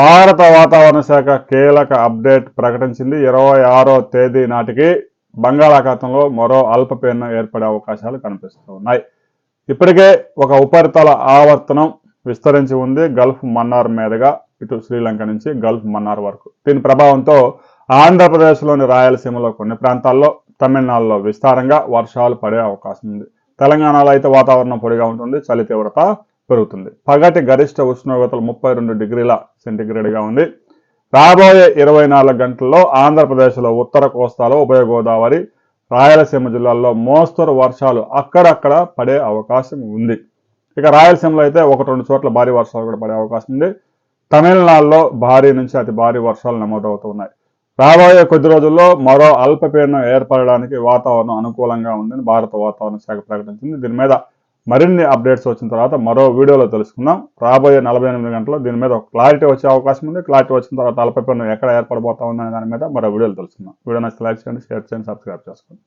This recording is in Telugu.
భారత వాతావరణ శాఖ కీలక అప్డేట్ ప్రకటించింది. ఇరవై ఆరో తేదీ నాటికి బంగాళాఖాతంలో మరో అల్పపీడనం ఏర్పడే అవకాశాలు కనిపిస్తూ ఉన్నాయి ఇప్పటికే ఒక ఉపరితల ఆవర్తనం విస్తరించి ఉంది. గల్ఫ్ మన్నార్ మీదుగా ఇటు శ్రీలంక నుంచి గల్ఫ్ మన్నార్ వరకు. దీని ప్రభావంతో ఆంధ్రప్రదేశ్లోని రాయలసీమలో కొన్ని ప్రాంతాల్లో తమిళనాడులో విస్తారంగా వర్షాలు పడే అవకాశం ఉంది. తెలంగాణలో అయితే వాతావరణం పొడిగా ఉంటుంది. చలి తీవ్రత పెరుగుతుంది. పగటి గరిష్ట ఉష్ణోగ్రతలు ముప్పై రెండు డిగ్రీల సెంటిగ్రేడ్గా ఉంది. రాబోయే ఇరవై నాలుగు గంటల్లో ఆంధ్రప్రదేశ్లో ఉత్తర కోస్తాలో ఉభయ గోదావరి రాయలసీమ జిల్లాల్లో మోస్తరు వర్షాలు అక్కడక్కడ పడే అవకాశం ఉంది. ఇక రాయలసీమలో అయితే ఒకటి రెండు చోట్ల భారీ వర్షాలు కూడా పడే అవకాశం ఉంది. తమిళనాడులో భారీ నుంచి అతి భారీ వర్షాలు నమోదవుతున్నాయి. రాబోయే కొద్ది రోజుల్లో మరో అల్పపీడనం ఏర్పడడానికి వాతావరణం అనుకూలంగా ఉందని భారత వాతావరణ శాఖ ప్రకటించింది. దీని మీద మరిన్ని అప్డేట్స్ వచ్చిన తర్వాత మరో వీడియోలో తెలుసుకుందాం. రాబోయే నలభై ఎనిమిది గంటల్లో దీని మీద క్లారిటీ వచ్చే అవకాశం ఉంది. క్లారిటీ వచ్చిన తర్వాత అల్పపీడనం ఎక్కడ ఏర్పడబోతా ఉందనే దాని మీద మరో వీడియోలు తెలుసుకుందాం. వీడియో నచ్చితే లైక్ చేయండి షేర్ చేయండి సబ్స్క్రైబ్ చేసుకోండి.